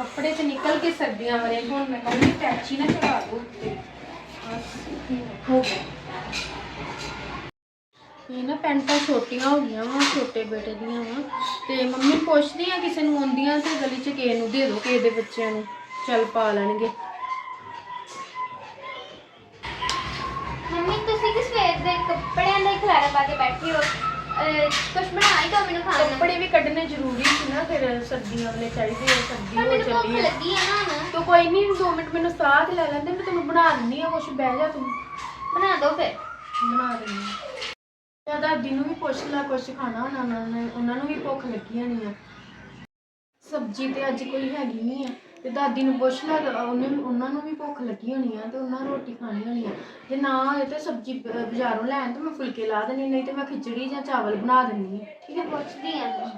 ਕੱਪੜੇ ਤੇ ਨਿਕਲ ਕੇ ਸਰਦੀਆਂ ਵਾਲੇ ਹੁਣ ਮੈਂ ਕਹਿੰਦੀ ਟੈਚੀ ਨਾ ਚੜਾ ਦੋ ਉੱਤੇ। ਬਸ, ਹੋ ਗਿਆ। ਇਹ ਨਾ ਪੈਂਟਾਂ ਛੋਟੀਆਂ ਹੋ ਗਈਆਂ ਵਾ ਛੋਟੇ ਬੇਟੇ ਦੀਆਂ ਵਾ। ਤੇ ਮੰਮੀ ਪੁੱਛਦੀ ਆ ਕਿਸੇ ਨੂੰ ਆਉਂਦੀਆਂ ਤੇ ਗਲੀ 'ਚ ਕਿਸੇ ਨੂੰ ਦੇ ਦਿਓ ਕਿਸੇ ਦੇ ਬੱਚਿਆਂ ਨੂੰ। ਚੱਲ ਪਾ ਲੈਣਗੇ। ਮੰਮੀ ਤੁਸੀਂ ਕਿਸ ਵੇਰ ਦੇ ਕੱਪੜਿਆਂ ਦਾ ਖਲਾਰਾ ਪਾ ਕੇ ਬੈਠੇ ਹੋ। ਕੁਝ ਬਣਾ ਹੀ ਦੋ ਮੈਨੂੰ ਖਾਣ ਨੂੰ। ਕੱਪੜੇ ਵੀ ਕੱਢਣੇ ਜ਼ਰੂਰੀ ਸੀ ਨਾ ਫਿਰ ਸਰਦੀਆਂ ਵਾਲੇ ਚਾਹੀਦੇ ਆ ਸਰਦੀ ਪਰ ਹੋ ਮੈਨੂੰ ਭੁੱਖ ਚੱਲੀ ਆ। ਲੱਗੀ ਹੈ ਨਾ ਹੁਣ। ਤੋ ਕੋਈ ਨਹੀਂ 2 ਮਿੰਟ ਮੈਨੂੰ ਸਾਥ ਲੈ ਲੈਂਦੇ ਮੈਂ ਤੈਨੂੰ ਬਣਾ ਦਿੰਨੀ ਆ ਕੁਛ ਬਹਿ ਜਾ ਤੂੰ। ਬਣਾ ਦੋ ਫਿਰ। ਬਣਾ ਆ। ਤੇ ਦਾਦੀ ਨੂੰ ਵੀ ਪੁੱਛ ਲੈ ਕੁਛ ਖਾਣਾ ਉਹਨਾਂ ਨੇ ਉਹਨਾਂ ਨੂੰ ਵੀ ਭੁੱਖ ਲੱਗੀ ਹੋਣੀ ਆ। ਸਬਜ਼ੀ ਤੇ ਅੱਜ ਕੋਈ ਹੈਗੀ ਨਹੀਂ ਆ। ਤੇ ਦਾਦੀ ਨੂੰ ਪੁੱਛ ਲੈ ਤਾਂ ਉਹਨੇ ਉਹਨਾਂ ਨੂੰ ਵੀ ਭੁੱਖ ਲੱਗੀ ਹੋਣੀ ਆ ਤੇ ਉਹਨਾਂ ਰੋਟੀ ਖਾਣੀ ਹੋਣੀ ਆ। ਜੇ ਨਾ ਹੋਏ ਤੇ ਸਬਜ਼ੀ ਬ- ਬਾਜ਼ਾਰੋਂ ਲੈਣ ਤੇ ਮੈਂ ਫੁਲਕੇ ਲਾ ਦੇਣੀ ਨਹੀਂ ਤੇ ਮੈਂ ਖਿਚੜੀ ਜਾਂ ਚਾਵਲ ਬਣਾ ਦਿੰਨੀ ਆ। ਠੀਕ ਹੈ? ਪੁੱਛਦੀ ਆ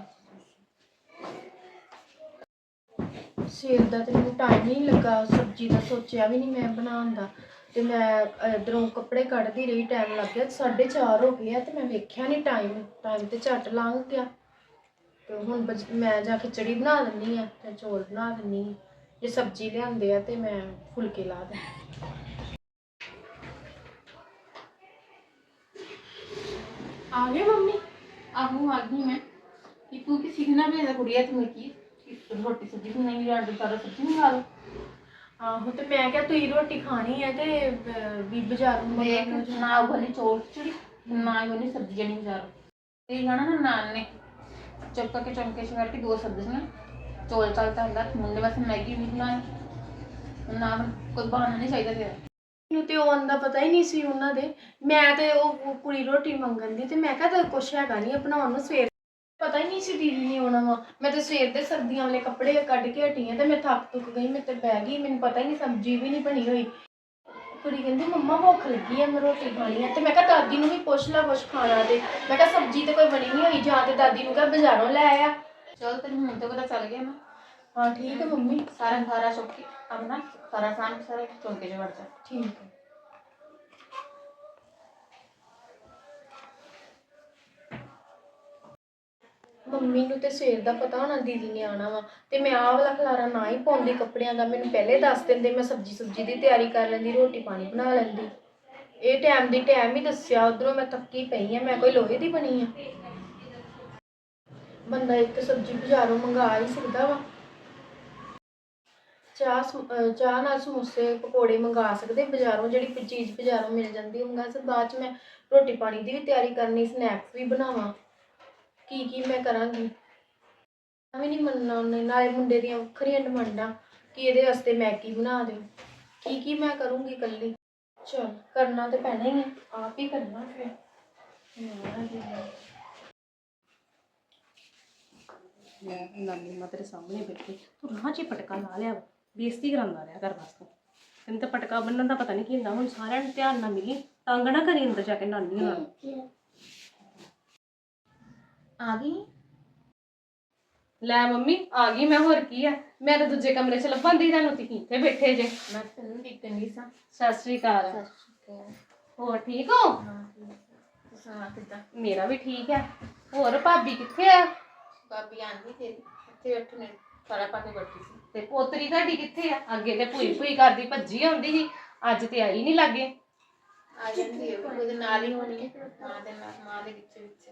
ਸਵੇਰ ਦਾ ਤੇ ਮੈਨੂੰ ਟਾਈਮ ਨਹੀਂ ਲੱਗਾ ਸਬਜ਼ੀ ਦਾ ਸੋਚਿਆ ਵੀ ਨਹੀਂ ਮੈਂ ਬਣਾਉਣ ਦਾ। ਤੇ ਮੈਂ ਇਧਰੋਂ ਕੱਪੜੇ ਕੱਢਦੀ ਰਹੀ ਟਾਈਮ ਲੱਗ ਗਿਆ 4:30 ਹੋ ਗਏ ਆ ਤੇ ਮੈਂ ਵੇਖਿਆ ਨਹੀਂ ਟਾਈਮ ਟਾਈਮ ਤੇ ਝੱਟ ਲੰਘ ਗਿਆ। ਤੇ ਹੁਣ ਬਜ- ਮੈਂ ਜਾ ਖਿਚੜੀ ਬਣਾ ਦਿੰਨੀ ਆ ਤੇ ਚੌਲ ਬਣਾ ਦਿੰਨੀ ਆ। ਜੇ ਸਬਜ਼ੀ ਲਿਆਂਦੇ ਆ ਤੇ ਮੈਂ ਫੁਲਕੇ ਲਾ ਦੇ ਆ ਗਏ ਮੰਮੀ? ਆਹੋ ਆ ਗਈ ਮੈਂ। ਕਿ ਤੂੰ ਕੀ ਸਿੱਖਣਾ ਵੀ ਹੈ ਕੁੜੀਆ ਤੂੰ ਕੀ। ਕਿ ਰੋਟੀ ਸਬਜ਼ੀ ਬਣਾਈ ਜਾਂ ਸਾਰਾ ਸਬਜ਼ੀ ਮੰਗਾ ਲਓ। ਆਹੋ ਤੇ ਮੈਂ ਕਿਹਾ ਤੁਸੀਂ ਰੋਟੀ ਖਾਣੀ ਹੈ ਤੇ ਅਹ, ਵੀ ਬਾਜ਼ਾਰੋਂ ਮੰਗਵਾ ਲਓ। ਨਾ ਉਹ ਵਾਲੀ ਚੌਲ ਚੜੀ ਨਾ ਹੀ ਉਹਨੇ ਸਬਜ਼ੀ ਜਣੀ ਬਾਜ਼ਾਰੋਂ। ਤੇ ਗਾਣਾ ਨਾ ਨਾਨ ਨੇ। ਚੁੱਪ ਕਰਕੇ ਚਮਕੇ ਕਰਕੇ ਦੋ ਸਬਜ਼ੀਆਂ ਚੌਲ ਚਲਤਾ ਹੁੰਦਾ ਮੁੰਡੇ ਵਾਸਤੇ ਮੈਗੀ ਵੀ ਬਣਾਈ ਨਾ ਕੋਈ ਬਹਾਨਾ ਨਹੀਂ ਚਾਹੀਦਾ ਤੇਰਾ ਮੈਨੂੰ ਤੇ ਉਹ ਦਾ ਪਤਾ ਹੀ ਨਹੀਂ ਸੀ ਉਹਨਾਂ ਦੇ। ਮੈਂ ਤੇ ਉਹ ਕੁੜੀ ਰੋਟੀ ਮੰਗਣ ਦੀ ਤੇ ਮੈਂ ਕਿਹਾ ਤਾਂ ਕੁਛ ਹੈਗਾ ਨਹੀਂ ਬਣਾਉਣ ਨੂੰ ਸਵੇਰ ਪਤਾ ਹੀ ਨਹੀਂ ਸੀ ਦੀਦੀ ਨੇ ਆਉਣਾ ਵਾ। ਮੈਂ ਤੇ ਸਵੇਰ ਦੇ ਸਰਦੀਆਂ ਵਾਲੇ ਕੱਪੜੇ ਕੱਢ ਕੇ ਹਟੀ ਆ ਤੇ ਮੈਂ ਥੱਕ ਤੁੱਕ ਗਈ ਮੈਂ ਤੇ ਬਹਿ ਗਈ ਮੈਨੂੰ ਪਤਾ ਹੀ ਨਹੀਂ ਸਬਜ਼ੀ ਵੀ ਨਹੀਂ ਬਣੀ ਹੋਈ। ਕੁੜੀ ਕਹਿੰਦੀ ਮੰਮਾ ਭੁੱਖ ਲੱਗੀ ਆ ਮੈਂ ਰੋਟੀ ਖਾਣੀ ਆ। ਤੇ ਮੈਂ ਕਿਹਾ ਦਾਦੀ ਨੂੰ ਵੀ ਪੁੱਛ ਲੈ ਕੁਛ ਖਾਣਾ ਤੇ। ਮੈਂ ਕਿਹਾ ਸਬਜ਼ੀ ਤੇ ਕੋਈ ਬਣੀ ਨਹੀਂ ਹੋਈ ਜਾਂ ਤੇ ਦਾਦੀ ਨੂੰ ਕਿਹਾ ਬਾਜ਼ਾਰੋਂ ਲੈ ਆ। ਚਲ ਤੈਨੂੰ ਹੁਣ ਤਾਂ ਪਤਾ ਚੱਲ ਗਿਆ ਨਾ। ਹਾਂ, ਠੀਕ ਹੈ ਮੰਮੀ। ਸਾਰਾ ਖਾਰਾ ਚੁੱਕ ਕੇ ਆਪਣਾ ਸਾਰਾ ਸਾਨ ਸਾਰਾ ਚੌਂਕੇ ਚ ਵੜ ਜਾ ਮੰਮੀ ਨੂੰ ਤੇ ਸਵੇਰ ਦਾ ਪਤਾ ਹੋਣਾ ਦੀਦੀ ਨੇ ਆਣਾ ਵਾ ਤੇ ਮੈਂ ਆਹ ਵਾਲਾ ਖਲਾਰਾ ਨਾ ਹੀ ਪਾਉਂਦੀ ਕੱਪੜਿਆਂ ਦਾ। ਮੈਨੂੰ ਪਹਿਲੇ ਦੱਸ ਦਿੰਦੇ, ਮੈਂ ਸਬਜੀ ਸੁਬਜੀ ਦੀ ਤਿਆਰੀ ਕਰ ਲੈਂਦੀ, ਰੋਟੀ ਪਾਣੀ ਬਣਾ ਲੈਂਦੀ। ਇਹ ਟਾਈਮ ਦੀ ਟਾਈਮ ਹੀ ਦੱਸਿਆ ਉਧਰੋਂ ਮੈਂ ਥੱਕੀ ਪਈ ਆ ਮੈਂ ਕੋਈ ਲੋਹੇ ਦੀ ਬਣੀ ਆ ਬੰਦਾ ਇੱਕ ਸਬਜੀ ਬਾਜ਼ਾਰੋਂ ਮੰਗਾ ਹੀ ਸਕਦਾ ਵਾ। ਚਾਹ ਸਮ- ਚਾਹ ਨਾਲ ਸਮੋਸੇ, ਪਕੌੜੇ ਮੰਗਾ ਸਕਦੇ, ਬਾਜ਼ਾਰੋਂ ਜਿਹੜੀ ਚੀਜ਼ ਬਾਜ਼ਾਰੋਂ ਮਿਲ ਜਾਂਦੀ ਉਹ ਮੰਗਾ ਸਕਦੇ। ਬਾਅਦ ਚ ਮੈਂ ਰੋਟੀ ਪਾਣੀ ਦੀ ਵੀ ਤਿਆਰੀ ਕਰਨੀ ਸਨੈਕਸ ਵੀ ਬਣਾਵਾਂ। ਕੀ ਕੀ ਮੈਂ ਕਰਾਂਗੀ? ਮੈਂ ਵੀ ਨਹੀਂ ਮੰਨਣਾ ਉਹਨੇ, ਨਾਲੇ ਮੁੰਡੇ ਦੀਆਂ ਵੱਖਰੀਆਂ ਡਿਮਾਂਡਾਂ, ਕਿ ਇਹਦੇ ਵਾਸਤੇ ਮੈਗੀ ਬਣਾ ਦਿਓ। ਕੀ ਕੀ ਮੈਂ ਕਰੂੰਗੀ ਇਕੱਲੀ? ਚਲ, ਕਰਨਾ ਤੇ ਪੈਣਾ ਹੀ ਹੈ, ਆਪ ਹੀ ਕਰਨਾ ਫਿਰ। ਮੈਂ ਕੀ ਕਰਾਂ। ਲੈ ਨਾਨੀ ਮਾਂ ਤੇਰੇ ਸਾਹਮਣੇ ਬੈਠੀ, ਤੂੰ ਰਾਹ 'ਚ ਹੀ ਪਟਕਾ ਲਾ ਲਿਆ ਵਾ। ਬੇਇੱਜ਼ਤੀ ਕਰਾਉਂਦਾ ਰਿਹਾ ਕਰ ਬਸ ਤੂੰ ਤੈਨੂੰ ਤਾਂ ਪਟਕਾ ਬੰਨਣ ਦਾ ਪਤਾ ਨਹੀਂ ਕੀ ਹੁੰਦਾ ਹੁਣ ਸਾਰਿਆਂ ਨੂੰ ਧਿਆਨ ਨਾਲ ਮਿਲੀ ਤੰਗ ਨਾ ਕਰੀ ਅੰਦਰ ਜਾ ਕੇ ਨਾਨੀ ਹੋਣਾ ਨੂੰ ਆ ਗਈ? ਲੈ ਮੰਮੀ ਆ ਗਈ ਮੈਂ ਹੋਰ ਕੀ ਆ? ਮੈਂ ਤਾਂ ਦੂਜੇ ਕਮਰੇ 'ਚ ਲੱਭਣ ਦੀ ਤੁਹਾਨੂੰ ਤੁਸੀਂ ਇੱਥੇ ਬੈਠੇ ਜੇ। ਮੈਂ ਤੈਨੂੰ ਦੇਖਣ ਗਈ ਸਾਂ। ਸਤਿ ਸ੍ਰੀ ਅਕਾਲ। ਹੋਰ ਠੀਕ ਹੋ? ਹਾਂ ਸੁਣਾ ਕਿੱਦਾਂ? ਮੇਰਾ ਵੀ ਠੀਕ ਹੈ ਹੋਰ ਭਾਬੀ ਕਿੱਥੇ ਆ? ਬਾਬੀ ਆਂਦੀ ਤੇਰੀ ਇੱਥੇ ਬੈਠੇ ਨੇ। ਸਾਰਾ ਪਾ ਕੇ ਬੈਠੀ ਸੀ। ਤੇ ਪੋਤਰੀ ਤੁਹਾਡੀ ਕਿੱਥੇ ਆ? ਅੱਗੇ ਤੇ ਭੂਈ ਭੂਈ ਕਰਦੀ ਭੱਜੀ ਆਉਂਦੀ ਸੀ। ਅੱਜ ਤੇ ਆਈ ਨਹੀਂ ਲੱਗੇ। ਆ ਜਾਂਦੀ ਹੈ ਉਹ ਉਹਦੇ ਨਾਲ ਹੀ ਹੋਣੀ ਹੈ ਮਾਂ ਦੇ ਨਾਲ ਮਾਂ ਦੇ ਵਿੱਚ ਵਿੱਚ।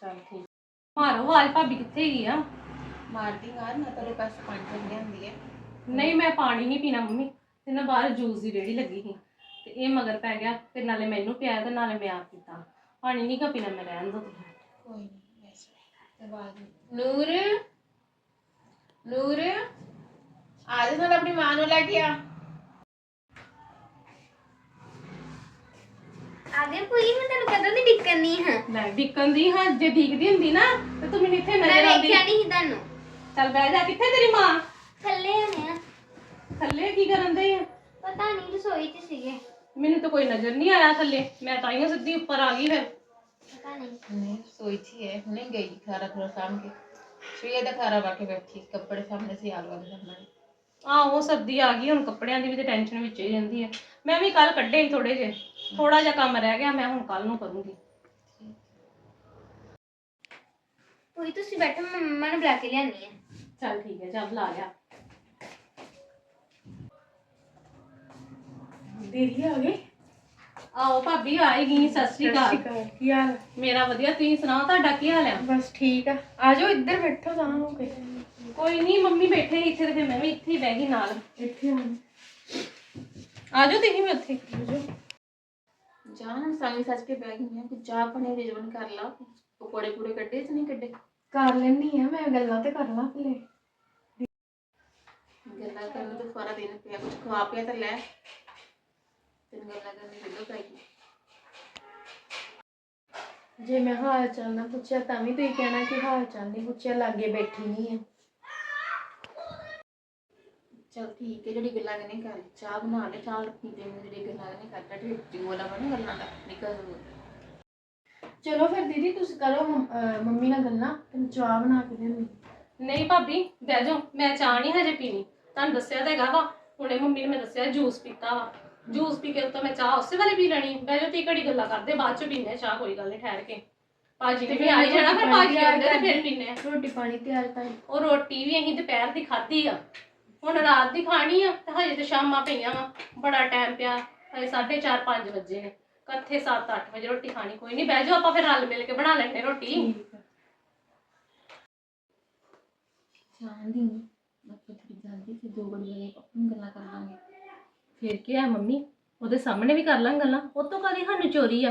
ਚਲ ਠੀਕ। ਮਾਰੋ ਆਵਾਜ਼ ਭਾਬੀ ਕਿੱਥੇ ਗਈ ਆ? ਮਾਰਦੀ ਮਾਰ ਮੈਂ ਤੇਰੇ ਪਾਸ ਪਾਣੀ ਪੀ ਲਿਆਂਦੀ ਹੈ ਨਹੀਂ ਮੈਂ ਪਾਣੀ ਨਹੀਂ ਪੀਣਾ ਮੰਮੀ। ਤੇ ਨਾ ਬਾਹਰ ਜੂਸ ਦੀ ਰੇੜੀ ਲੱਗੀ ਸੀ। ਤੇ ਇਹ ਮਗਰ ਪੈ ਗਿਆ ਤੇ ਨਾਲੇ ਮੈਨੂੰ ਪਿਆ ਤੇ ਨਾਲੇ ਮੈਂ ਆਪ ਪੀਤਾ। ਪਾਣੀ ਨਹੀਂ ਕਾ ਪੀਣਾ ਮੈਂ ਰਹਿਣ ਦੋ ਤੁਸੀਂ। ਕੋਈ ਨਹੀਂ ਵੈਸੇ ਤੇ ਬਾਅਦ ਨੂਰ! ਨੂਰ ਆ ਜਾ ਨਾਲ ਆਪਣੀ ਮਾਂ ਨੂੰ ਲੈ ਕੇ ਆ ਆ ਗਏ ਪੂਰੀ ਮੈਂ ਤੈਨੂੰ ਕਦੋਂ ਦੀ ਡਿੱਕਣੀ ਹਾਂ ਲੈ ਡਿੱਕਣ ਦੀ ਹਾਂ ਜੇ ਦੀਕਦੀ ਹੁੰਦੀ ਨਾ ਤੇ ਤੂੰ ਮੈਨੂੰ ਇੱਥੇ ਮੈਂ ਨਜ਼ਰ ਆਉਂਦੀ ਵੇਖਿਆ ਨਹੀਂ ਸੀ ਤੁਹਾਨੂੰ ਚੱਲ ਬਹਿ ਜਾ ਕਿੱਥੇ ਤੇਰੀ ਮਾਂ ਥੱਲੇ ਹੋਣੇ ਆ ਥੱਲੇ ਕੀ ਕਰਨ ਦੇ ਆ ਪਤਾ ਨਹੀਂ ਰਸੋਈ 'ਚ ਸੀਗੇ ਮੈਨੂੰ ਤਾਂ ਕੋਈ ਨਜ਼ਰ ਨਹੀਂ ਆਇਆ ਥੱਲੇ ਮੈਂ ਤਾਂ ਹੀ ਸਿੱਧੀ ਉੱਪਰ ਆ ਗਈ ਫਿਰ ਪਤਾ ਨਹੀਂ ਨਹੀਂ ਸੋਈ ਥੀ ਹੈ ਹੁਣੇ ਗਈ ਖਾਰਾ ਥੋੜਾ ਸਾਂਭ ਕੇ ਸਵੇਰ ਦਾ ਖਾਰਾ ਪਾ ਬੈਠੀ ਕੱਪੜੇ ਸਾਹਮਣੇ ਸੀ ਆਲਵਾ ਦੇ ਸਾਹਮਣੇ। ਆਹੋ ਸਰਦੀ ਆ ਗਈ ਹੁਣ ਕੱਪੜਿਆਂ ਦੀ ਵੀ ਤੇ ਟੈਨਸ਼ਨ ਵਿੱਚ ਹੀ ਰਹਿੰਦੀ ਹੈ ਮੈਂ ਵੀ ਕੱਲ ਕੱਢੇ ਹੀ ਥੋੜੇ ਜੇ ਥੋੜਾ ਜਿਹਾ ਕੰਮ ਰਹਿ ਗਿਆ ਮੈਂ ਹੁਣ ਕੱਲ ਨੂੰ ਕਰੂੰਗੀ। ਉਹੀ ਤੁਸੀਂ ਬੈਠੋ ਮੈਂ ਮੰਮਾ ਨੂੰ ਬੁਲਾ ਕੇ ਲਿਆਨੀ ਆ। ਚੱਲ ਠੀਕ ਹੈ ਜਾ ਬੁਲਾ ਲਿਆ। ਦੇਰੀ ਆ ਗਈ ਆਓ ਭਾਬੀ ਆਏਗੀ ਸਤਿ ਸ਼੍ਰੀ ਅਕਾਲ। ਕੀ ਹਾਲ? ਮੇਰਾ ਵਧੀਆ ਤੁਸੀਂ ਸੁਣਾਓ ਤੁਹਾਡਾ ਕੀ ਹਾਲ ਆ? ਬਸ ਠੀਕ ਆ। ਆ ਜਾਓ ਇੱਧਰ ਬੈਠੋ ਤਾਂ ਹੋ ਕੇ ਕੋਈ ਨਹੀਂ ਮੰਮੀ ਬੈਠੇ ਸੀ ਇੱਥੇ ਤੇ ਫਿਰ ਮੈਂ ਵੀ ਇੱਥੇ ਹੀ ਬਹਿ ਗਈ ਨਾਲ। ਇੱਥੇ ਆ। ਆ ਜਾਓ ਤੁਸੀਂ ਵੀ ਉੱਥੇ। ਜਾਨ ਸੰਗ ਸੱਜ ਕੇ ਬੈਠ ਗਈ ਆ ਕਿ ਚਾਹ ਪਾਣੀ ਰਿਜਵਨ ਕਰ ਲਾ। ਪਕੌੜੇ ਪੂੜੇ ਕੱਢੇ ਤੇ ਨਹੀਂ ਕੱਢੇ? ਕਰ ਲੈਣੀ ਆ ਮੈਂ ਗੱਲਾਂ ਤੇ ਕਰ ਲਾਂ ਭਲੇ ਗੱਲਾਂ ਕਰਨ ਤਾਂ ਸਾਰਾ ਦਿਨ ਪਿਆ ਕੁਝ ਖਵਾ ਪਿਆ ਤਾਂ ਲੈ। ਤੈਨੂੰ ਗੱਲਾਂ ਕਰਨ ਕਿੱਦੋਂ ਜੇ ਮੈਂ ਹਾਲ ਚਾਲ ਨਾ ਪੁੱਛਿਆ ਤਾਂ ਵੀ ਤੁਸੀਂ ਕਹਿਣਾ ਕਿ ਹਾਲ ਚਾਲ ਨਹੀਂ ਪੁੱਛਿਆ ਲਾਗੇ ਬੈਠੀ ਨਹੀਂ ਆ। ਚਲ ਠੀਕ ਹੈ ਜਿਹੜੀ ਗੱਲਾਂ ਕਰਨੀ ਕਰ ਚਾਹ ਬਣਾ ਲੈ ਚਾਹ ਪੀ ਤੇ ਜਿਹੜੀ ਗੱਲਾਂ ਕਰਨੀ ਕਰ ਕੱਢ ਟੀ ਵਾਲਾ ਬਣ ਗੱਲਾਂ ਦਾ ਨਿਕਲ ਚਲੋ ਫਿਰ ਦੀਦੀ ਤੁਸੀਂ ਕਰੋ ਮੰਮ- ਨਾਲ ਗੱਲਾਂ ਤੇ ਮੈਂ ਚਾਹ ਬਣਾ ਕੇ ਦੇਣੀ ਨਹੀਂ ਭਾਬੀ ਬਹਿ ਜਾਓ ਮੈਂ ਚਾਹ ਨਹੀਂ ਹਜੇ ਪੀਣੀ। ਤੁਹਾਨੂੰ ਦੱਸਿਆ ਤਾਂ ਹੈਗਾ ਵਾ ਹੁਣੇ ਮੰਮੀ ਨੇ ਮੈਂ ਦੱਸਿਆ ਜੂਸ ਪੀਤਾ ਵਾ। ਜੂਸ ਪੀ ਕੇ ਤਾਂ ਮੈਂ ਚਾਹ ਉਸੇ ਵੇਲੇ ਪੀ ਲੈਣੀ। ਬਹਿ ਜਾਓ ਤੀ ਘੜੀ ਗੱਲਾਂ ਕਰਦੇ ਬਾਅਦ ਚ ਪੀਨੇ ਆ ਚਾਹ ਕੋਈ ਗੱਲ ਨਹੀਂ ਠਹਿਰ ਕੇ। ਭਾਜੀ ਨੇ ਵੀ ਆਈ ਜਾਣਾ ਫਿਰ ਭਾਜੀ ਆਉਂਦੇ ਤੇ ਫਿਰ ਪੀਨੇ ਆ। ਰੋਟੀ ਪਾਣੀ ਤਿਆਰ ਕਰ ਉਹ ਰੋਟੀ ਵੀ ਅਸੀਂ ਦੁਪਹਿਰ ਦੀ ਖਾਧੀ ਆ। ਹੁਣ ਰਾਤ ਦੀ ਖਾਣੀ ਆ ਤੇ ਹਜੇ ਤੇ ਸ਼ਾਮਾਂ ਪਈਆਂ ਵਾ। ਬੜਾ ਟਾਈਮ ਪਿਆ ਹਜੇ 4:30 5 ਵਜੇ ਨੇ। ਕੱਥੇ 7-8 ਵਜੇ ਰੋਟੀ ਖਾਣੀ ਕੋਈ ਨਹੀਂ ਬਹਿ ਜਾਓ ਆਪਾਂ ਫਿਰ ਰਲ ਮਿਲ ਕੇ ਬਣਾ ਲੈਂਦੇ ਰੋਟੀ। ਨਹੀਂ ਆਪਾਂ ਥੋੜੀ ਜਲਦੀ ਤੇ ਦੋ ਬੜੀ ਵਾਲੇ ਆਪਣੀ ਗੱਲਾਂ ਕਰ ਲਾਂਗੇ। ਫਿਰ ਕੀ ਆ ਮੰਮੀ? ਉਹਦੇ ਸਾਹਮਣੇ ਵੀ ਕਰ ਲਾਂ ਗੱਲਾਂ। ਉਹ ਤੋਂ ਕਦੀ ਸਾਨੂੰ ਚੋਰੀ ਆ?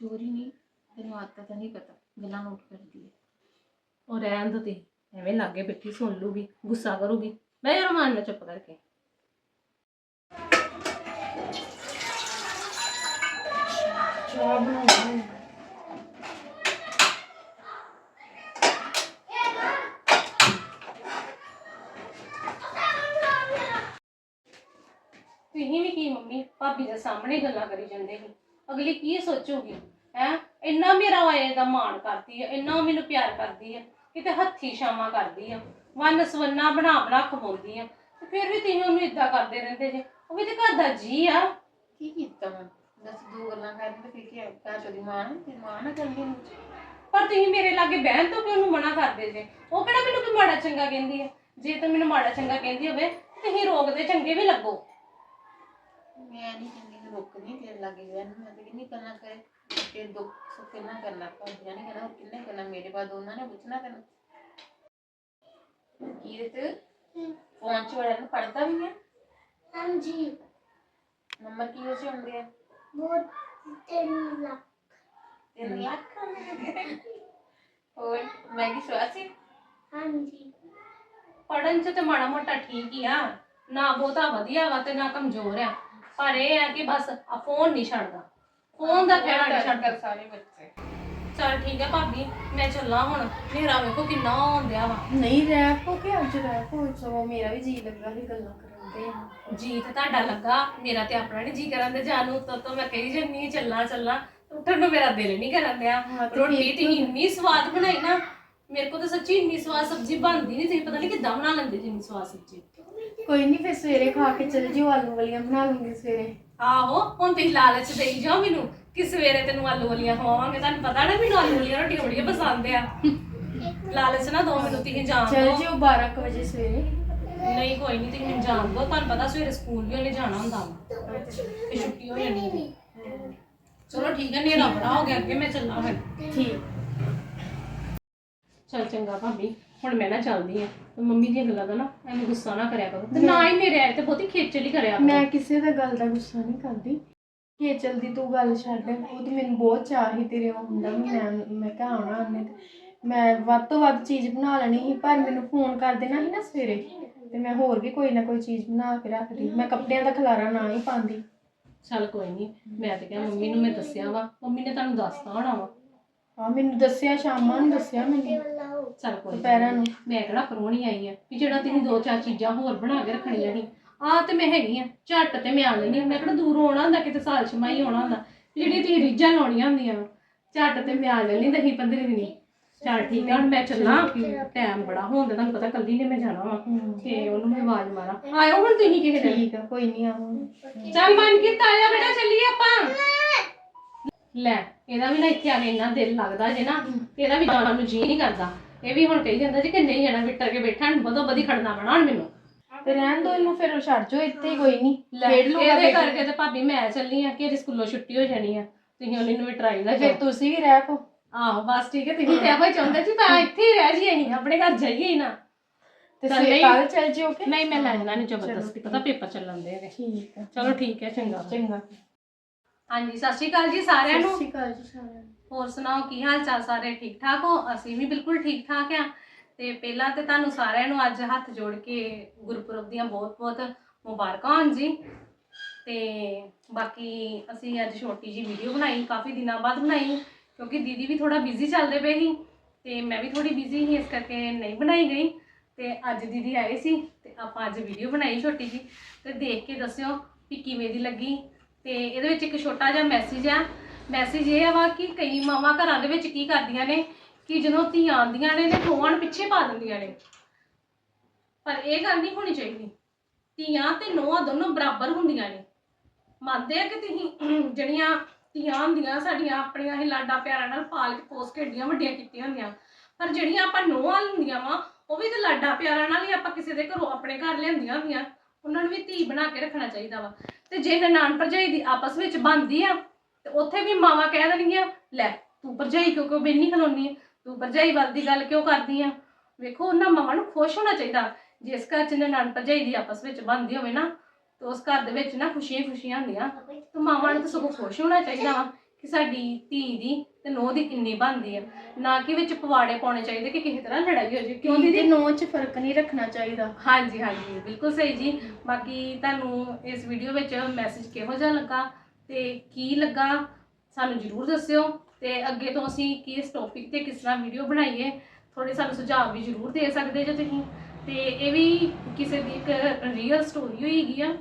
ਚੋਰੀ ਨਹੀਂ ਤੈਨੂੰ ਆਦਤ ਤਾਂ ਨਹੀਂ ਪਤਾ ਗੱਲਾਂ ਨੋਟ ਕਰਦੀ ਹੈ। ਉਹ ਰਹਿਣ ਦੋ ਤੇ ਐਵੇਂ ਲਾਗੇ ਬੈਠੀ ਸੁਣ ਲੂਗੀ ਗੁੱਸਾ ਕਰੂਗੀ। ਮੈਂ ਯਾਰ ਮਾਨ ਨਾ ਚੁੱਪ ਕਰਕੇ। ਚਾਹ ਬਣਾਉਣਾ ਹੈ ਤੁਸੀਂ ਵੀ ਕੀ ਮੰਮੀ ਭਾਬੀ ਦੇ ਸਾਹਮਣੇ ਗੱਲਾਂ ਕਰੀ ਜਾਂਦੇ ਸੀ ਅਗਲੀ ਕੀ ਸੋਚੂਗੀ? ਹੈ? ਇੰਨਾ ਮੇਰਾ ਆਏ ਦਾ ਮਾਣ ਕਰਦੀ ਹੈ ਇੰਨਾ ਮੈਨੂੰ ਪਿਆਰ ਕਰਦੀ ਹੈ ਕਿਤੇ ਹੱਥੀ ਸ਼ਾਮਾਂ ਕਰਦੀ ਆ ਵਨ ਸਵੰਨਾ ਬਣਾ ਬਣਾ ਖਵਾਉਂਦੀ ਆ ਤੇ ਫਿਰ ਵੀ ਤੁਸੀਂ ਉਹਨੂੰ ਇਦਾਂ ਕਰਦੇ ਰਹਿੰਦੇ ਜੇ। ਉਹ ਵੀ ਤੇ ਘਰ ਦਾ ਜੀ ਆ। ਕੀ ਕੀਤਾ ਮੈਂ? ਦੱਸ ਦੋ ਗੱਲਾਂ ਕਰਨ ਤੇ ਫਿਰ ਕੀ ਹੈ ਘਰ ਮਾਂ ਨਾ ਤੇ ਮਾਂ ਨਾ ਕਰਨੀ ਨੂੰ ਪਰ ਤੁਸੀਂ ਮੇਰੇ ਲਾਗੇ ਬਹਿਣ ਤੋਂ ਕਿਉਂ ਉਹਨੂੰ ਮਨਾ ਕਰਦੇ ਜੇ? ਉਹ ਕਿਹੜਾ ਮੈਨੂੰ ਕੋਈ ਮਾੜਾ ਚੰਗਾ ਕਹਿੰਦੀ ਹੈ ਜੇ ਤਾਂ ਮੈਨੂੰ ਮਾੜਾ ਚੰਗਾ ਕਹਿੰਦੀ ਹੋਵੇ ਤੁਸੀਂ ਰੋਕਦੇ ਚੰਗੇ ਵੀ ਲੱਗੋ। ਮੈਂ ਨਹੀਂ ਚੰਗੀ ਨੂੰ ਰੁਕਦੀ ਤੇਰੇ ਲੱਗੇ ਗਿਆ ਮੈਂ ਤੇ ਕਿੰਨੀ ਕਰਨਾ ਕਰੇ ਤੇ ਦੁੱਖ ਸੁੱਖ ਕਿੰਨਾ ਕਰਨਾ ਭਾਜਿਆ ਨਹੀਂ ਕਰਨਾ ਹੋਰ ਕਿੰਨੇ ਕਰਨਾ ਮੇਰੇ ਬਾਅਦ ਉਹਨਾਂ ਨੇ ਪੁੱਛਣਾ ਤੈਨੂੰ? ਕੀ ਤੇ ਫੋਨ ਚ ਵੜਨ ਨੂੰ ਪੜਦਾ ਵੀ ਹੈ ਹਾਂਜੀ। ਨੰਬਰ ਕੀ ਉਸੇ ਹੁੰਦੇ ਆ? ਬਹੁਤ ਤਿੰਨ ਲੱਖ। ਤਿੰਨ ਲੱਖ? ਹੋਰ ਮੈਗੀ ਸਵਾਸੀ ਹਾਂਜੀ। ਪੜਨ ਚ ਤੇ ਮਾੜਾ ਮੋਟਾ ਠੀਕ ਹੀ ਆ। ਨਾ ਬਹੁਤਾ ਵਧੀਆ ਵਾ ਤੇ ਨਾ ਕਮਜ਼ੋਰ ਆ। ਪਰ ਇਹ ਆ ਕਿ ਬਸ ਆ ਫੋਨ ਨਹੀਂ ਛੱਡਦਾ। ਫੋਨ ਦਾ ਖਹਿੜਾ ਨਹੀਂ ਛੱਡਦਾ। ਸਾਰੇ ਬੱਚੇ। ਚਲ ਠੀਕ ਹੈ ਭਾਬੀ ਮੈਂ ਚੱਲਾਂ ਹੁਣ। ਹਨੇਰਾ ਵੇਖੋ ਕਿੰਨਾ ਹੋਉਂਦਿਆ ਵਾ। ਨਹੀਂ ਰਹਿ ਕੋ ਕਿ ਅੱਜ ਰਹਿ ਕੋ ਸਗੋਂ ਮੇਰਾ ਵੀ ਜੀ ਲੱਗਾ ਸੀ ਗੱਲਾਂ ਕਰਨ ਦੇ ਜੀ ਤੇ ਤੁਹਾਡਾ ਲੱਗਾ। ਮੇਰਾ ਤੇ ਆਪਣਾ ਨਹੀਂ ਜੀ ਕਰਨ ਦੇ। ਜਾਨੂੰ ਤੋਂ ਤੋਂ ਮੈਂ ਕਹੀ ਜੰਨੀ ਚੱਲਾਂ ਚੱਲਾਂ। ਉੱਠਣ ਨੂੰ ਮੇਰਾ ਦਿਲ ਨਹੀਂ ਕਰਨ ਦਿਆ। ਹਾਂ ਤੇ ਰੋਟੀ ਤੇ ਇੰਨੀ ਸਵਾਦ ਬਣਾਈ ਨਾ। ਮੇਰੇ ਕੋਲ ਤਾਂ ਸੱਚੀ ਇੰਨੀ ਸਵਾਦ ਸਬਜ਼ੀ ਬਣਦੀ ਨਹੀਂ ਤੁਸੀਂ ਪਤਾ ਨਹੀਂ ਕਿੱਦਾਂ ਬਣਾ ਲੈਂਦੇ ਜਿੰਨੀ ਸਵਾਦ ਸਬਜ਼ੀ। ਕੋਈ ਨਹੀਂ ਫਿਰ ਸਵੇਰੇ ਖਾ ਕੇ ਚੱਲ ਜਿਓ ਆਲੂ ਵਾਲੀਆਂ ਬਣਾ ਲੂੰਗੀ ਸਵੇਰੇ। ਆਹੋ ਹੁਣ ਤੁਸੀਂ ਲਾਲਚ ਦੇਈ ਜਾਓ ਮੈਨੂੰ ਕਿ ਸਵੇਰੇ ਤੈਨੂੰ ਆਲੂ ਵਾਲੀਆਂ ਖਵਾਵਾਂਗੇ। ਤੁਹਾਨੂੰ ਪਤਾ ਨਾ ਮੈਨੂੰ ਆਲੂ ਵਾਲੀਆਂ ਰੋਟੀਆਂ ਬੜੀਆਂ ਪਸੰਦ ਆ। ਲਾਲਚ ਨਾ ਦੋ ਮੈਨੂੰ ਤੁਸੀਂ ਜਾਣ ਚੱਲ ਦਿਓ। ਜਿਓ 12 ਕੁ ਵਜੇ ਸਵੇਰੇ। ਨਹੀਂ ਕੋਈ ਨਹੀਂ ਤੁਸੀਂ ਮੈਨੂੰ ਜਾਣ ਦਿਓ। ਤੁਹਾਨੂੰ ਪਤਾ ਸਵੇਰੇ ਸਕੂਲ ਵੀ ਉਹਨੇ ਜਾਣਾ ਹੁੰਦਾ ਵਾ। ਤੇ ਛੁੱਟੀ ਹੋ ਜਾਣੀ ਚਲੋ ਠੀਕ ਹੈ ਨੇਰਾ ਬੜਾ ਹੋ ਗਿਆ ਅੱਗੇ ਮੈਂ ਚੱਲਾਂ ਫਿਰ। ਠੀਕ। ਚਲ ਚੰਗਾ ਭਾਬੀ। ਹੁਣ ਮੈਂ ਨਾ ਚੱਲਦੀ ਆ ਮੰਮੀ ਦੀਆਂ ਗੱਲਾਂ ਦਾ ਨਾ ਐਵੇਂ ਗੁੱਸਾ ਨਾ ਕਰਿਆ ਕਰੋ। ਤੇ ਨਾ ਹੀ ਮੇਰੇ ਤੇ ਬਹੁਤੀ ਖੇਚਲ ਹੀ ਕਰਿਆ ਕਰੋ। ਮੈਂ ਕਿਸੇ ਦਾ ਗੱਲ ਦਾ ਗੁੱਸਾ ਨਹੀਂ ਕਰਦੀ। ਕਿ ਚਲਦੀ ਤੂੰ ਗੱਲ ਛੱਡ ਉਹ ਤੇ ਮੈਨੂੰ ਬਹੁਤ ਚਾਹ ਸੀ ਤੇਰੇ ਆਉਣ ਦਾ ਵੀ ਮੈਂ ਮੈਂ ਕਿਹਾ ਆਉਣਾ ਉਹਨੇ ਤੇ। ਮੈਂ ਵੱਧ ਤੋਂ ਵੱਧ ਚੀਜ਼ ਬਣਾ ਲੈਣੀ ਸੀ ਪਰ ਮੈਨੂੰ ਫੋਨ ਕਰ ਦੇਣਾ ਸੀ ਨਾ ਸਵੇਰੇ। ਤੇ ਮੈਂ ਹੋਰ ਵੀ ਕੋਈ ਨਾ ਕੋਈ ਚੀਜ਼ ਬਣਾ ਕੇ ਰੱਖਦੀ। ਮੈਂ ਕੱਪੜਿਆਂ ਦਾ ਖਲਾਰਾ ਨਾ ਹੀ ਪਾਉਂਦੀ। ਚੱਲ ਕੋਈ ਨਹੀਂ ਮੈਂ ਤੇ ਕਿਹਾ ਮੰਮੀ ਨੂੰ ਮੈਂ ਦੱਸਿਆ ਵਾ। ਮੰਮੀ ਨੇ ਤੁਹਾਨੂੰ ਦੱਸਤਾ ਹੋਣਾ ਵਾ। ਹਾਂ ਮੈਨੂੰ ਦੱਸਿਆ ਸ਼ਾਮਾਂ ਨੂੰ ਦੱਸਿਆ ਮੈਨੂੰ। ਚੱਲ ਕੋਈ ਨੀ। ਦੁਪਹਿਰਾਂ ਨੂੰ। ਮੈਂ ਕਿਹੜਾ ਪਰੋਣੀ ਆਈ ਆ ਵੀ ਜਿਹੜਾ ਤੁਸੀਂ ਦੋ ਚਾਰ ਚੀਜ਼ਾਂ ਹੋਰ ਬਣਾ ਕੇ ਰੱਖਣੀਆਂ ਸੀ। ਆ ਤੇ ਮੈਂ ਹੈਗੀ ਆ ਝੱਟ ਤੇ ਮੈਂ ਆ ਲੈਣੀ ਮੈਂ ਕਿਹੜਾ ਦੂਰੋਂ ਆਉਣਾ ਹੁੰਦਾ ਕਿਤੇ ਸਾਲ ਛਮਾਈ ਆਉਣਾ ਹੁੰਦਾ। ਜਿਹੜੀਆਂ ਤੁਸੀਂ ਰੀਝਾਂ ਲਾਉਣੀਆਂ ਹੁੰਦੀਆਂ ਵਾ, ਝੱਟ ਤੇ ਮੈਂ ਆ ਲੈਣੀ ਦਹੀਂ 15 ਦਿਨੀ ਚੱਲ ਠੀਕ ਆ ਹੁਣ ਮੈਂ ਚੱਲਾਂ ਟਾਈਮ ਬੜਾ ਹੋਣ ਦਾ ਤੁਹਾਨੂੰ ਪਤਾ ਕੱਲੀ ਨੇ ਮੈਂ ਜਾਣਾ ਵਾ। ਤੇ ਉਹਨੂੰ ਮੈਂ ਆਵਾਜ਼ ਮਾਰਾਂ। ਆਇਓ ਹੁਣ ਤੁਸੀਂ ਕਿਸੇ ਦਿਨ। ਠੀਕ ਆ ਕੋਈ ਨਹੀਂ ਆਵਾਂਗੇ ਚੱਲ ਮਨ ਕੀਤਾ ਆਇਆ ਬੇਟਾ ਚੱਲੀਏ ਆਪਾਂ। ਲੈ ਇਹਦਾ ਵੀ ਨਾ ਇੱਥੇ ਆ ਕੇ ਇੰਨਾ ਦਿਲ ਲੱਗਦਾ ਜੇ ਨਾ ਇਹਦਾ ਵੀ ਜਾਣ ਨੂੰ ਜੀ ਨਹੀਂ ਕਰਦਾ। ਇਹ ਵੀ ਹੁਣ ਕਹੀ ਜਾਂਦਾ ਜੀ ਕਿ ਨਹੀਂ ਜਾਣਾ ਵਿਟਰ ਕੇ ਬੈਠਾ ਹੁਣ ਬਦੋ ਬਦੀ ਖੜਨਾ ਪੈਣਾ ਹੁਣ ਮੈਨੂੰ। ਤੇ ਰਹਿਣ ਦੋ ਇਹਨੂੰ ਫਿਰ ਛੱਡ ਜੋ ਇੱਥੇ ਹੀ ਕੋਈ ਨਹੀਂ। ਲੈ ਖੇਡ ਲੂਗਾ ਇਹਦੇ। ਕਰਕੇ ਤੇ ਭਾਬੀ ਮੈਂ ਚੱਲੀ ਆ ਕਿ ਇਹਦੀ ਸਕੂਲੋਂ ਛੁੱਟੀ ਹੋ ਜਾਣੀ ਆ। ਤੁਸੀਂ ਉਹਨੂੰ ਨੂੰ ਵੀ ਟਰਾਈ ਨਾ ਫਿਰ ਤੁਸੀਂ ਵੀ ਰਹਿ ਪੋ ਆਹੋ ਬਸ ਠੀਕ ਹੈ ਤੁਸੀਂ ਤੇ ਚਾਹੁੰਦੇ ਸੀ ਤਾਂ ਇੱਥੇ ਹੀ ਰਹਿ ਜੀ ਅਸੀਂ ਆਪਣੇ ਘਰ ਜਾਈਏ ਹੀ ਨਾ। ਤੇ ਚੱਲ ਨਹੀਂ। ਕੱਲ ਚੱਲ ਜਿਓ ਕਿ? ਨਹੀਂ ਮੈਂ ਲੈ ਜਾਣਾ ਨਹੀਂ ਜ਼ਬਰਦਸਤੀ ਪਤਾ ਪੇਪਰ ਚੱਲਣ ਦੇ ਹੈਗੇ ਠੀਕ ਹੈ ਚਲੋ ਠੀਕ ਹੈ ਚੰਗਾ। ਚੰਗਾ। ਹਾਂਜੀ ਸਤਿ ਸ਼੍ਰੀ ਅਕਾਲ ਜੀ ਸਾਰਿਆਂ ਨੂੰ। ਸਤਿ ਸ਼੍ਰੀ ਅਕਾਲ ਜੀ ਸਾਰਿਆਂ ਨੂੰ। ਹੋਰ ਸੁਣਾਓ ਕੀ ਹਾਲ ਚਾਲ ਸਾਰੇ? ਠੀਕ ਠਾਕ ਹੋ? ਅਸੀਂ ਵੀ ਬਿਲਕੁਲ ਠੀਕ ਠਾਕ ਆ। ਤੇ ਪਹਿਲਾਂ ਤੇ ਤੁਹਾਨੂੰ ਸਾਰਿਆਂ ਨੂੰ ਅੱਜ ਹੱਥ ਜੋੜ ਕੇ ਗੁਰਪੁਰਬ ਦੀਆਂ ਬਹੁਤ-ਬਹੁਤ ਮੁਬਾਰਕਾਂ ਹੋਣ ਜੀ। ਤੇ ਬਾਕੀ ਅਸੀਂ ਅੱਜ ਛੋਟੀ ਜੀ ਵੀਡੀਓ ਬਣਾਈ ਕਾਫੀ ਦਿਨਾਂ ਬਾਅਦ ਬਣਾਈ ਕਿਉਂਕਿ ਦੀਦੀ ਵੀ ਥੋੜਾ ਬਿਜ਼ੀ ਚੱਲਦੇ ਪਏ ਸੀ ਤੇ ਮੈਂ ਵੀ ਥੋੜੀ ਬਿਜ਼ੀ ਸੀ ਇਸ ਕਰਕੇ ਨਹੀਂ ਬਣਾਈ ਗਈ। ਤੇ ਅੱਜ ਦੀਦੀ ਆਏ ਸੀ ਤੇ ਆਪਾਂ ਅੱਜ ਵੀਡੀਓ ਬਣਾਈ ਛੋਟੀ ਜੀ ਤੇ ਦੇਖ ਕੇ ਦੱਸਿਓ ਕਿ ਕਿਵੇਂ ਦੀ ਲੱਗੀ। ਤੇ ਇਹਦੇ ਵਿੱਚ ਇੱਕ ਛੋਟਾ ਜਿਹਾ ਮੈਸੇਜ ਆ। ਮੈਸੇਜ ਇਹ ਆ ਵਾ ਕਿ ਕਈ ਮਾਵਾਂ ਘਰਾਂ ਦੇ ਵਿੱਚ ਕੀ ਕਰਦੀਆਂ ਨੇ ਕਿ ਜਦੋਂ ਧੀਆਂ ਆਉਂਦੀਆਂ ਨੇ ਤੇ ਨੋਹਾਂ ਨੂੰ ਪਿੱਛੇ ਪਾ ਦਿੰਦੀਆਂ ਨੇ। ਪਰ ਇਹ ਗੱਲ ਨਹੀਂ ਹੋਣੀ ਚਾਹੀਦੀ। ਧੀਆਂ ਤੇ ਨੋਹਾਂ ਦੋਨੋਂ ਬਰਾਬਰ ਹੁੰਦੀਆਂ ਨੇ। ਮੰਨਦੇ ਆ ਕਿ ਤੁਸੀਂ ਜਿਹੜੀਆਂ ਧੀਆਂ ਹੁੰਦੀਆਂ ਸਾਡੀਆਂ ਆਪਣੀਆਂ ਹੀ ਲਾਡਾ ਪਿਆਰਾਂ ਨਾਲ ਪਾਲ ਕੇ ਪੋਸ ਕੇ ਏਡੀਆਂ ਵੱਡੀਆਂ ਕੀਤੀਆਂ ਹੁੰਦੀਆਂ। ਪਰ ਜਿਹੜੀਆਂ ਆਪਾਂ ਨੋਹਾਂ ਹੁੰਦੀਆਂ ਵਾ, ਉਹ ਵੀ ਤੇ ਲਾਡਾ ਪਿਆਰਾਂ ਨਾਲ ਹੀ ਆਪਾਂ ਕਿਸੇ ਦੇ ਘਰੋਂ ਆਪਣੇ ਘਰ ਲਿਆਂਦੀਆਂ ਹੁੰਦੀਆਂ। ਉਹਨਾਂ ਨੂੰ ਵੀ ਧੀ ਬਣਾ ਕੇ ਰੱਖਣਾ ਚਾਹੀਦਾ ਵਾ। ਤੇ ਜੇ ਨਨਾਣ ਭਰਜਾਈ ਦੀ ਆਪਸ ਵਿੱਚ ਬਣਦੀ ਆ, ਤੇ ਉੱਥੇ ਵੀ ਮਾਵਾਂ ਕਹਿ ਦੇਣਗੀਆਂ, ਲੈ, ਤੂੰ ਭਰਜਾਈ ਕਿਉਂ ਕਿਉਂ ਬੈਨੀ ਖਲੋਨੀ ਆ? ਤੂੰ ਭਰਜਾਈ ਵੱਲ ਦੀ ਗੱਲ ਕਿਉਂ ਕਰਦੀ ਆ? ਵੇਖੋ, ਉਹਨਾਂ ਮਾਵਾਂ ਨੂੰ ਖੁਸ਼ ਹੋਣਾ ਚਾਹੀਦਾ। ਜਿਸ ਘਰ ਚ ਨਨਾਣ ਭਰਜਾਈ ਦੀ ਆਪਸ ਵਿੱਚ ਬਣਦੀ ਹੋਵੇ ਨਾ, ਤੇ ਉਸ ਘਰ ਦੇ ਵਿੱਚ ਨਾ ਖੁਸ਼ੀਆਂ ਹੀ ਖੁਸ਼ੀਆਂ ਹੁੰਦੀਆਂ। ਤੇ ਮਾਵਾਂ ਨੂੰ ਤਾਂ ਸਗੋਂ ਖੁਸ਼ ਹੋਣਾ ਚਾਹੀਦਾ ਵਾ ਕਿ ਸਾਡੀ ਧੀ ਦੀ ਤੇ ਨੂੰਹ ਦੀ ਕਿੰਨੀ ਬਣਦੀ ਆ। ਨਾ ਕਿ ਵਿੱਚ ਪਵਾੜੇ ਪਾਉਣੇ ਚਾਹੀਦੇ ਕਿ ਕਿਸੇ ਤਰ੍ਹਾਂ ਲੜਾਈ ਹੋ ਜਾਏ। ਕਿਉਂ ਦੀਦੀ? ਨੋ ਚ ਫ਼ਰਕ ਨਹੀਂ ਰੱਖਣਾ ਚਾਹੀਦਾ। ਹਾਂਜੀ ਹਾਂਜੀ ਬਿਲਕੁਲ ਸਹੀ ਜੀ। ਬਾਕੀ ਤੁਹਾਨੂੰ ਇਸ ਵੀਡੀਓ ਵਿੱਚ ਮੈਸੇਜ ਕਿਹੋ ਜਿਹਾ ਲੱਗਾ ਤੇ ਕੀ ਲੱਗਾ ਸਾਨੂੰ ਜਰੂਰ ਦੱਸਿਓ। ਤੇ ਅੱਗੇ ਤੋਂ ਅਸੀਂ ਕਿਸ ਟੌਪਿਕ ਤੇ ਕਿਸ ਤਰ੍ਹਾਂ ਵੀਡੀਓ ਬਣਾਈਏ ਥੋੜੇ ਸਾਨੂੰ ਸੁਝਾਅ ਵੀ ਜਰੂਰ ਦੇ ਸਕਦੇ ਜੇ ਤੁਸੀਂ। ਤੇ ਇਹ ਵੀ ਕਿਸੇ ਦੀ ਇੱਕ ਰੀਅਲ ਸਟੋਰੀ ਹੋਈ ਹੈਗੀ ਆ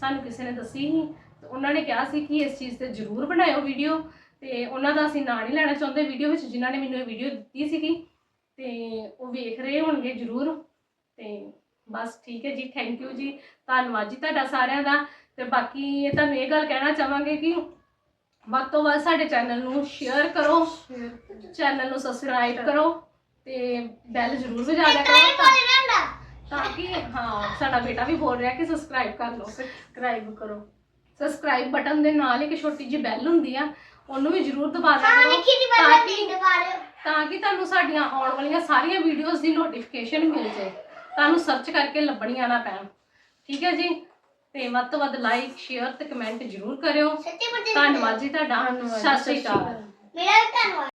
ਸਾਨੂੰ ਕਿਸੇ ਨੇ ਦੱਸੀ ਸੀ। ਤੇ ਉਹਨਾਂ ਨੇ ਕਿਹਾ ਸੀ ਕਿ ਇਸ ਚੀਜ਼ ਤੇ ਜਰੂਰ ਬਣਾਇਓ ਵੀਡੀਓ। ਤੇ ਉਹਨਾਂ ਦਾ ਅਸੀਂ ਨਾਂ ਨਹੀਂ ਲੈਣਾ ਚਾਹੁੰਦੇ ਵੀਡੀਓ ਵਿੱਚ ਜਿਨ੍ਹਾਂ ਨੇ ਮੈਨੂੰ ਇਹ ਵੀਡੀਓ ਦਿੱਤੀ ਸੀਗੀ। ਤੇ ਉਹ ਵੇਖ ਰਹੇ ਹੋਣਗੇ ਜਰੂਰ। ਤੇ ਬਸ ਠੀਕ ਹੈ ਜੀ ਥੈਂਕ ਯੂ ਜੀ। ਧੰਨਵਾਦ ਜੀ ਤੁਹਾਡਾ ਸਾਰਿਆਂ ਦਾ। ਤੇ ਬਾਕੀ ਤੁਹਾਨੂੰ ਇਹ ਗੱਲ ਕਹਿਣਾ ਚਾਹਾਂਗੇ ਕਿ ਵੱਧ ਤੋਂ ਵੱਧ ਸਾਡੇ ਚੈਨਲ ਨੂੰ ਸ਼ੇਅਰ ਕਰੋ। ਚੈਨਲ ਨੂੰ ਸਬਸਕ੍ਰਾਈਬ ਕਰੋ। ਤੇ ਬੈਲ ਜ਼ਰੂਰ ਵਜਾ ਦਿਆ ਕਰੋ। ਤਾਂ- ਤਾਂ ਕਿ ਹਾਂ ਸਾਡਾ ਬੇਟਾ ਵੀ ਬੋਲ ਰਿਹਾ ਕਿ ਸਬਸਕ੍ਰਾਈਬ ਕਰ ਲਓ। ਸਬਸਕ੍ਰਾਈਬ ਕਰੋ। ਸਬਸਕ੍ਰਾਈਬ ਬਟਨ ਦੇ ਨਾਲ ਇੱਕ ਛੋਟੀ ਜਿਹੀ ਬੈਲ ਹੁੰਦੀ ਆ। ਉਹਨੂੰ ਵੀ ਜ਼ਰੂਰ ਦਬਾ ਦਿਆ ਕਰੋ। ਤਾਂ ਕਿ ਤਾਂ ਕਿ ਤੁਹਾਨੂੰ ਸਾਡੀਆਂ ਆਉਣ ਵਾਲੀਆਂ ਸਾਰੀਆਂ ਵੀਡੀਓਜ਼ ਦੀ ਨੋਟੀਫਿਕੇਸ਼ਨ ਮਿਲ ਜਾਏ। ਤੁਹਾਨੂੰ ਸਰਚ ਕਰਕੇ ਲੱਭਣੀਆਂ ਨਾ ਪੈਣ। ਠੀਕ ਹੈ ਜੀ? ਤੇ ਵੱਧ ਤੋਂ ਵੱਧ ਲਾਈਕ ਸ਼ੇਅਰ ਤੇ ਕਮੈਂਟ ਜ਼ਰੂਰ ਕਰਿਓ। ਧੰਨਵਾਦ ਜੀ ਤੁਹਾਡਾ। ਸਤਿ ਸ਼੍ਰੀ ਅਕਾਲ। ਮੇਰਾ ਵੀ ਧੰਨਵਾਦ।